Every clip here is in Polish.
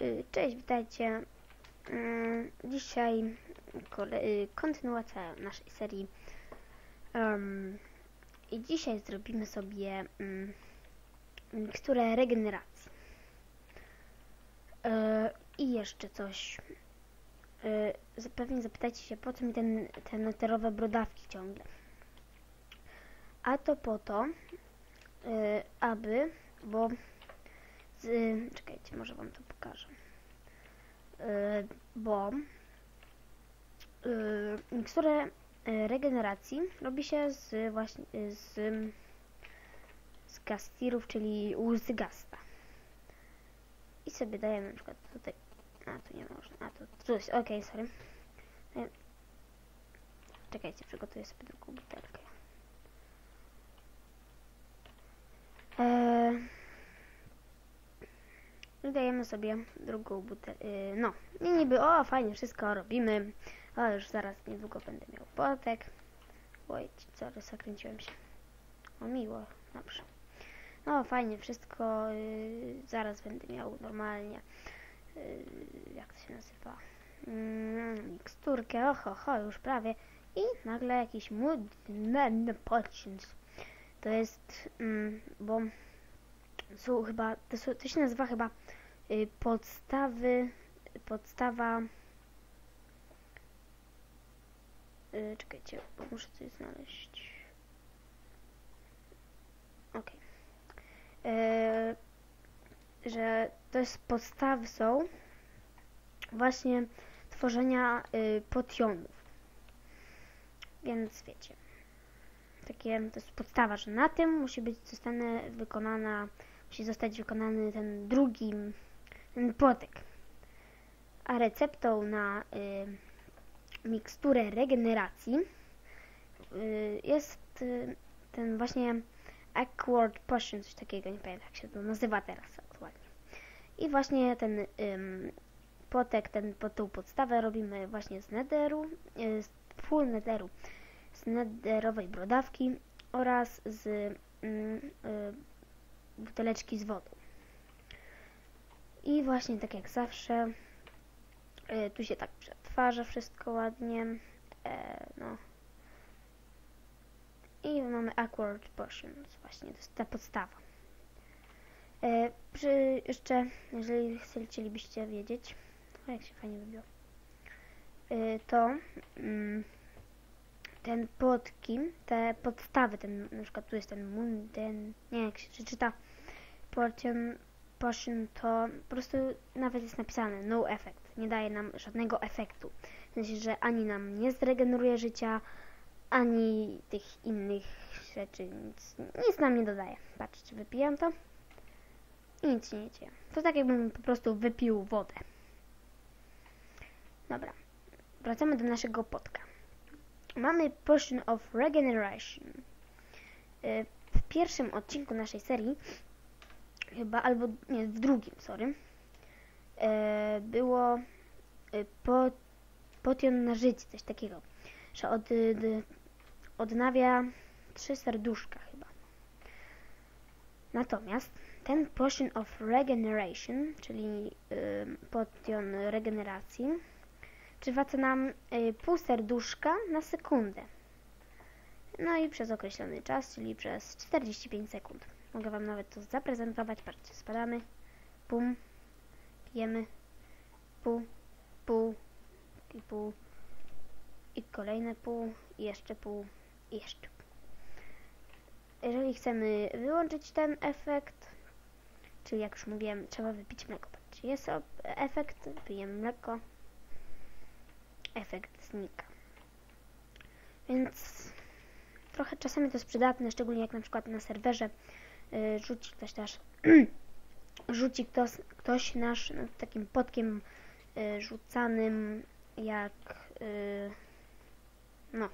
Y, Cześć, witajcie. Mm, Dzisiaj y, kontynuacja naszej serii. I dzisiaj zrobimy sobie mm, miksturę regeneracji. I jeszcze coś. E, Pewnie zapytacie się, po co mi ten, te neterowe brodawki ciągle. A to po to, aby, bo z, czekajcie, może wam to pokażę. E, bo e, miksturę e, regeneracji robi się z właśnie z, z gastirów, czyli łzy gasta. I sobie dajemy na przykład tutaj. A tu nie można. A tu, jest. Okej, sorry. E, Czekajcie, przygotuję sobie drugą butelkę. Dajemy sobie drugą butelkę. No, i niby, o, fajnie, wszystko robimy. O, już zaraz niedługo będę miał potek. Oj, sorry, zakręciłem się. O, miło, dobrze. No, fajnie, wszystko. y, zaraz będę miał normalnie. y, jak to się nazywa? Mm, miksturkę, oho, ho, już prawie. I nagle jakiś mudny pociąg. To jest, mm, bo są chyba, to, są, to się nazywa chyba y, podstawy, podstawa, y, czekajcie, bo muszę coś znaleźć. Y, że to jest podstawy są właśnie tworzenia y, potionów. Więc wiecie, takie, to jest podstawa, że na tym musi być zostanę wykonana, musi zostać wykonany ten drugi, ten płotek. A receptą na y, miksturę regeneracji y, jest y, ten właśnie Awkward Potion, coś takiego, nie pamiętam jak się to nazywa teraz aktualnie. I właśnie ten ym, płotek, ten, po tą podstawę robimy właśnie z nederu, y, z full nederu, z nederowej brodawki oraz z mm, y, buteleczki z wodą. I właśnie tak jak zawsze, y, tu się tak przetwarza wszystko ładnie. E, no. I mamy Awkward Potions, właśnie to jest ta podstawa. E, przy, jeszcze, jeżeli chcielibyście wiedzieć, o jak się fajnie wybiło, e, to mm, ten podki, te podstawy, ten, na przykład tu jest ten moon, ten, nie jak się przeczyta, potion, to po prostu nawet jest napisane no effect, nie daje nam żadnego efektu. W sensie, że ani nam nie zregeneruje życia, ani tych innych rzeczy, nic, nic nam nie dodaje. Patrzcie, wypijam to i nic nie dzieje. To tak jakbym po prostu wypił wodę. Dobra, wracamy do naszego potka. Mamy Potion of Regeneration. Y, W pierwszym odcinku naszej serii, chyba, albo nie, w drugim, sorry, y, było y, po, potion na życie, coś takiego, że od, y, d- odnawia trzy serduszka chyba. Natomiast ten Potion of Regeneration, czyli y, potion regeneracji, przywraca nam y, pół serduszka na sekundę. No i przez określony czas, czyli przez 45 sekund. Mogę Wam nawet to zaprezentować. Patrzcie, spadamy, pum, pijemy, pół, pół. I pół. I kolejne pół. I jeszcze pół. I jeszcze pół. Jeżeli chcemy wyłączyć ten efekt, czyli jak już mówiłem, trzeba wypić mleko. Patrzcie, jest efekt, pijemy mleko, efekt znika. Więc trochę czasami to jest przydatne, szczególnie jak na przykład na serwerze rzuci ktoś też rzuci ktoś, ktoś nasz no, takim potkiem y, rzucanym jak y, no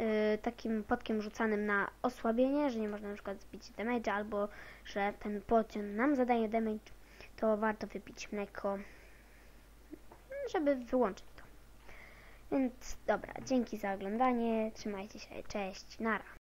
y, takim potkiem rzucanym na osłabienie, że nie można na przykład zbić damage albo że ten potion nam zadaje damage, to warto wypić mleko, żeby wyłączyć to. Więc dobra, dzięki za oglądanie, trzymajcie się, cześć, nara.